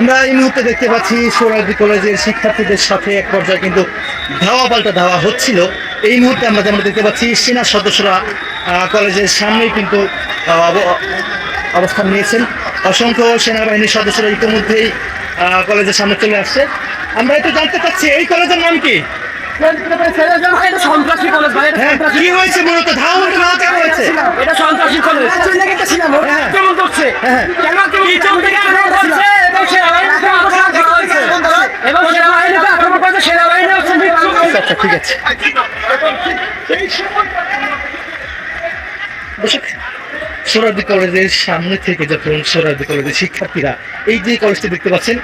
আমরা এই মুহূর্তে দেখতে পাচ্ছি সোরাজি কলেজের শিক্ষার্থীদের সাথে এক পর্যায়ে কিন্তু ধাওয়া পাল্টা ধাওয়া হচ্ছিল। এই মুহূর্তে আমরা যেমন দেখতে পাচ্ছি, সেনা সদস্যরা কলেজের সামনেই কিন্তু অবস্থান নিয়েছেন। অসংখ্য সেনাবাহিনীর সদস্যরা ইতিমধ্যেই কলেজের সামনে চলে আসছে। আমরা এটা জানতে চাচ্ছি, এই কলেজের নাম কি? এটা সন্ত্রাসী কলেজ হ্যাঁ কি হয়েছে মূলত? ধাওয়া ধাওয়া হয়েছে? এটা সন্ত্রাসী কলেজ। করছে। কেন এবং আক্রমণ করেছে সেনাবাহিনী আচ্ছা ঠিক আছে। দর্শক, কলেজের সামনে থেকে যখন সোহরাওয়ার্দী কলেজের শিক্ষার্থীরা এই যে কলেজটি দেখতে পাচ্ছেন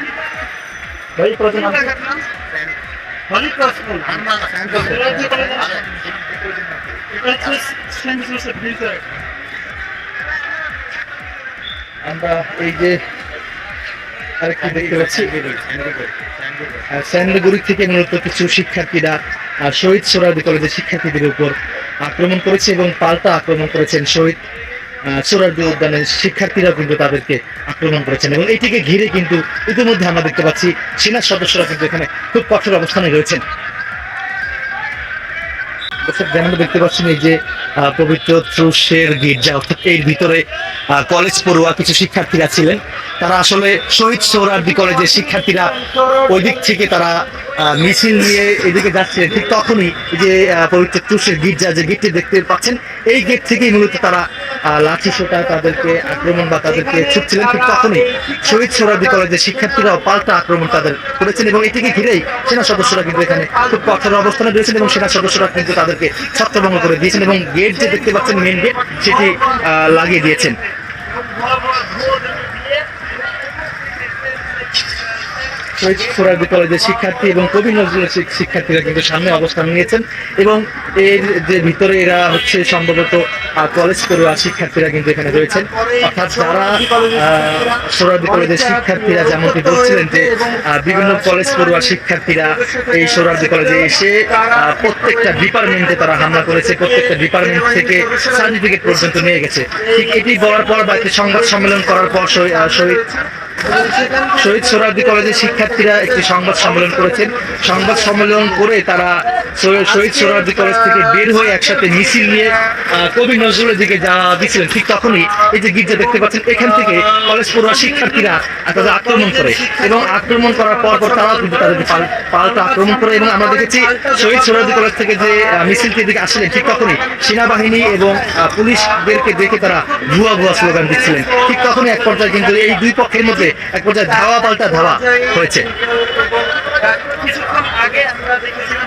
সেন্ট আমরা এই যে আরেকটি দেখতে পাচ্ছি স্যান্ডগুড়ি থেকে মূলত কিছু শিক্ষার্থীরা শহীদ সোহরাওয়ার্দী কলেজের শিক্ষার্থীদের উপর আক্রমণ করেছে এবং পাল্টা আক্রমণ করেছেন শহীদ। আহ, সোহরাওয়ার্দী উদ্যানের শিক্ষার্থীরা কিন্তু তাদেরকে আক্রমণ করেছেন এবং এটিকে ঘিরে কিন্তু ইতিমধ্যে আমরা দেখতে পাচ্ছি সদস্যরা কিন্তু এখানে খুব কঠোর অবস্থানে রয়েছেন। দেখতে পাচ্ছেন এই যে পবিত্র গির্জা অর্থাৎ এর ভিতরে কলেজ পড়ুয়া কিছু শিক্ষার্থীরা ছিলেন। তারা আসলে শহীদ সোহরার্দি কলেজের শিক্ষার্থীরা ওই দিক থেকে তারা মিছিল নিয়ে এদিকে যাচ্ছে ঠিক তখনই যে পবিত্র ত্রুশের গির্জা যে গেটটি দেখতে পাচ্ছেন এই গেট থেকেই মূলত তারা লাঠি সোটা তাদেরকে আক্রমণ বা তাদেরকে ছুটছিলেন ঠিক তখনই শহীদ সোহরাবি কলেজের শিক্ষার্থীরাও পাল্টা আক্রমণ তাদের করেছেন এবং এটিকে ঘিরেই সেনা সদস্যরা কিন্তু এখানে খুব কঠোর অবস্থানে রয়েছেন এবং সেনা সদস্যরা কিন্তু তাদেরকে ছত্রভঙ্গ করে দিয়েছেন এবং গেট যে দেখতে পাচ্ছেন মেন গেট সেটি লাগিয়ে দিয়েছেন। কলেজের শিক্ষার্থী এবং কবি নজরুলের শিক- শিক্ষার্থীরা কিন্তু সামনে অবস্থান নিয়েছেন এবং এর যে ভিতরে এরা হচ্ছে সম্ভবত কলেজ পড়ুয়া শিক্ষার্থীরা কিন্তু এখানে রয়েছেন। অর্থাৎ কলেজের শিক্ষার্থীরা যেমনটি বলছিলেন যে বিভিন্ন কলেজ পড়ুয়া শিক্ষার্থীরা এই সোহরাওয়ার্দী কলেজে এসে প্রত্যেকটা ডিপার্টমেন্টে তারা হামলা করেছে, প্রত্যেকটা ডিপার্টমেন্ট থেকে সার্টিফিকেট পর্যন্ত নিয়ে গেছে। ঠিক এটি বলার পর বা সংবাদ সম্মেলন করার পর শহীদ শহীদ শহীদ কলেজের শিক্ষার্থীরা একটি সংবাদ সম্মেলন করেছেন। সংবাদ সম্মেলন করে তারা শহীদ শহীদ কলেজ থেকে বের হয়ে একসাথে মিছিল নিয়ে কবি নজরুলের দিকে যাওয়া দিচ্ছিলেন ঠিক তখনই এই যে গির্জা দেখতে পাচ্ছেন এখান থেকে কলেজ পড়ুয়া শিক্ষার্থীরা তাদের আক্রমণ করে এবং আক্রমণ করার পর পর তারাও কিন্তু তাদেরকে পাল- পাল্টা আক্রমণ করে এবং আমরা দেখেছি শহীদ সোহরাওয়ার্দী কলেজ থেকে যে আহ, মিছিলটির দিকে আসছিলেন ঠিক তখনই সেনাবাহিনী এবং পুলিশদেরকে দেখে তারা ভুয়া ভুয়া স্লোগান দিচ্ছিলেন। ঠিক তখনই এক পর্যায়ে কিন্তু এই দুই পক্ষের মধ্যে এক পর্যায়ে ধাওয়া পাল্টা ধাওয়া হয়েছে। কিছুক্ষণ আগে আমরা দেখেছিলাম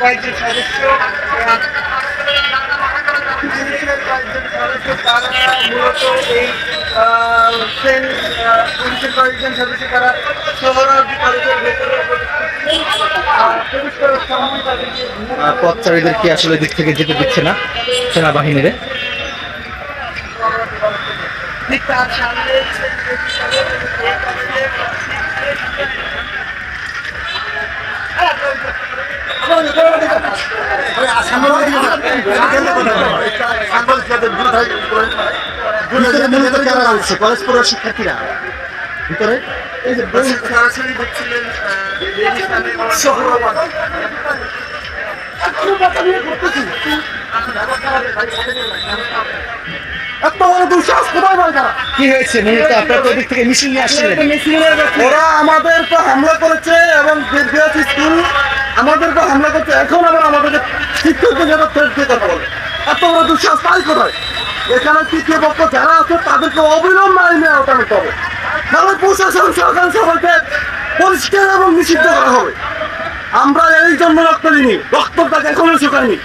কয়েকজন সদস্য আহ, পুলিশের কয়েকজন সদস্য তারা মূলত এই সেন- পুলিশের কয়েকজন সদস্য তারা শহরার্থী কলেজের ভেতরে আহ, প্রবেশ করার সময় তাদেরকে আহ, পথচারীদেরকে আসলে দিক থেকে যেতে দিচ্ছে না সেনাবাহিনীরে? ঠিক তার সামনে পড়ুয়া শিক্ষার্থীরা ভিতরে সরাসরি দেখছিলেন কি হয়েছে? মূলত আপনার তো ওদিক থেকে মিছিল নিয়ে আসছিলেন। ওরা আমাদেরকে হামলা করেছে এবং বিদ্যার্থ স্কুল আমাদেরকে হামলা করছে। এখন আবার আমাদেরকে শিক্ষকদের যারা থ্রেট দিয়ে কথা বলে। এত বড় দুঃসাহস তাই কোথায়? এখানে তৃতীয় পক্ষ যারা আছে তাদেরকে অবিলম্বে আইনে আওতা নিতে হবে। নাহলে প্রশাসন সরকার সবাইকে পরিষ্কার এবং নিষিদ্ধ করা হবে। আমরা এই জন্য রক্ত দিইনি। রক্তটা এখনও শুকায়নি।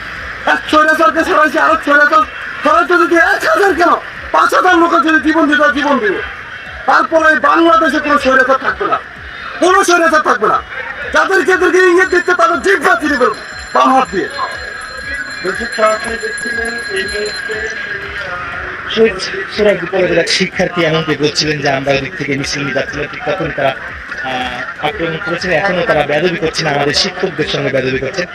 এক ছয় ছয়রাচারকে সরাইছে আরও ছয়রাচার সরাইতে যদি এক হাজার কেন পাঁচ হাজার লোকের যদি জীবন দিতে জীবন দিবে। তারপরে বাংলাদেশে কোনো স্বৈরাচার থাকবে না। কোনো স্বৈরাচার থাকবে না। যাদের যাদেরকে ইঙ্গিত দিচ্ছে তাদের জিভ বাঁচিয়ে দেবে বাম হাত দিয়ে। শিক্ষার্থী এমনকি বলছিলেন যে আমরা ওদিক থেকে মিছিল নিয়ে ঠিক তখন তারা আক্রমণ করেছেন। এখনও তারা বেদবি করছেন আমাদের শিক্ষকদের সঙ্গে বেদবি করছেন।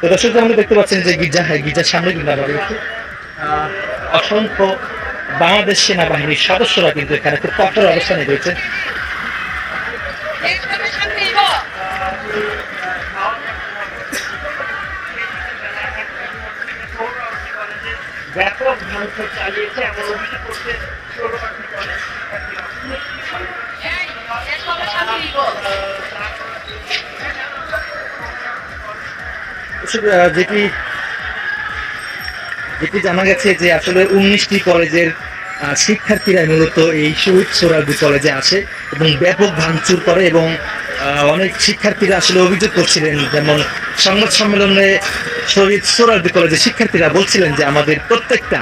তো দর্শক আমরা দেখতে পাচ্ছেন যে গির্জা গির্জার সামনে কিন্তু আহ, অসংখ্য বাংলাদেশ সেনাবাহিনীর সদস্যরা কিন্তু এখানে খুব কঠোর অবস্থানে। আহ, যেটি যেটি জানা গেছে যে আসলে উনিশটি কলেজের আহ, শিক্ষার্থীরা মূলত এই শহীদ সোরাবি কলেজে আসে এবং ব্যাপক ভাঙচুর করে এবং অনেক শিক্ষার্থীরা আসলে অভিযোগ করছিলেন যেমন সংবাদ সম্মেলনে শহীদ সোরাবি কলেজের শিক্ষার্থীরা বলছিলেন যে আমাদের প্রত্যেকটা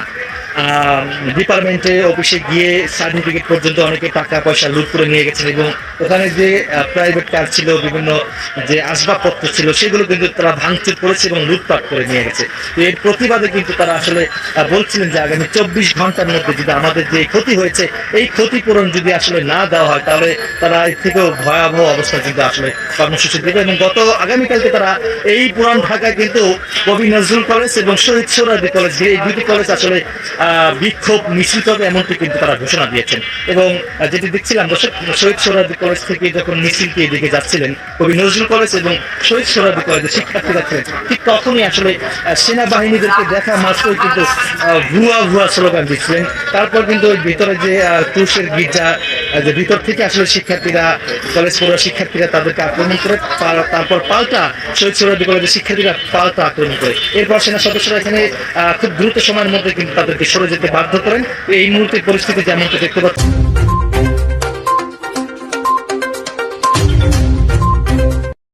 ডিপার্টমেন্টে অফিসে গিয়ে সার্টিফিকেট পর্যন্ত অনেকে টাকা, পয়সা লুট করে নিয়ে গেছেন এবং ওখানে যে প্রাইভেট কার ছিল, বিভিন্ন যে আসবাবপত্র ছিল, সেগুলো কিন্তু তারা ভাঙচুর করেছে এবং লুটপাট করে নিয়ে গেছে। তো এর প্রতিবাদে কিন্তু তারা আসলে বলছিলেন যে আগামী চব্বিশ ঘণ্টার মধ্যে যদি আমাদের যে ক্ষতি হয়েছে, এই ক্ষতিপূরণ যদি আসলে না দেওয়া হয়, তাহলে তারা এর থেকেও ভয়াবহ অবস্থা কিন্তু আসলে কর্মসূচি দেবে এবং গত আগামীকালকে তারা এই পুরান ঢাকায় কিন্তু কবি নজরুল কলেজ এবং শহীদ সোহরাদি কলেজ এই দুটি কলেজ আসলে বিক্ষোভ মিশ্রিত হবে এমনটি কিন্তু তারা ঘোষণা দিয়েছেন। এবং যেটি দেখছিলাম শহীদ সোহরাদি কলেজ থেকে যখন মিছিলটি এদিকে যাচ্ছিলেন, কবি নজরুল কলেজ এবং শহীদ সোহরাদি কলেজের শিক্ষার্থীরা ছিলেন ঠিক তখনই আসলে সেনাবাহিনীদেরকে দেখা মাত্রই কিন্তু ভুয়া ভুয়া স্লোগান দিচ্ছিলেন। তারপর কিন্তু ভিতরে যে তুষের গির্জা যে ভিতর থেকে আসলে শিক্ষার্থীরা কলেজ পড়ুয়া শিক্ষার্থীরা তাদেরকে আক্রমণ করে তারপর পাল্টা শহীদ সোহরাদি কলেজের শিক্ষার্থীরা পাল্টা আক্রমণ করে। এরপর সেনা সদস্যরা এখানে খুব দ্রুত সময়ের মধ্যে কিন্তু তাদেরকে সরে যেতে বাধ্য করেন। এই মুহূর্তে পরিস্থিতি যেমন দেখতে পাচ্ছি।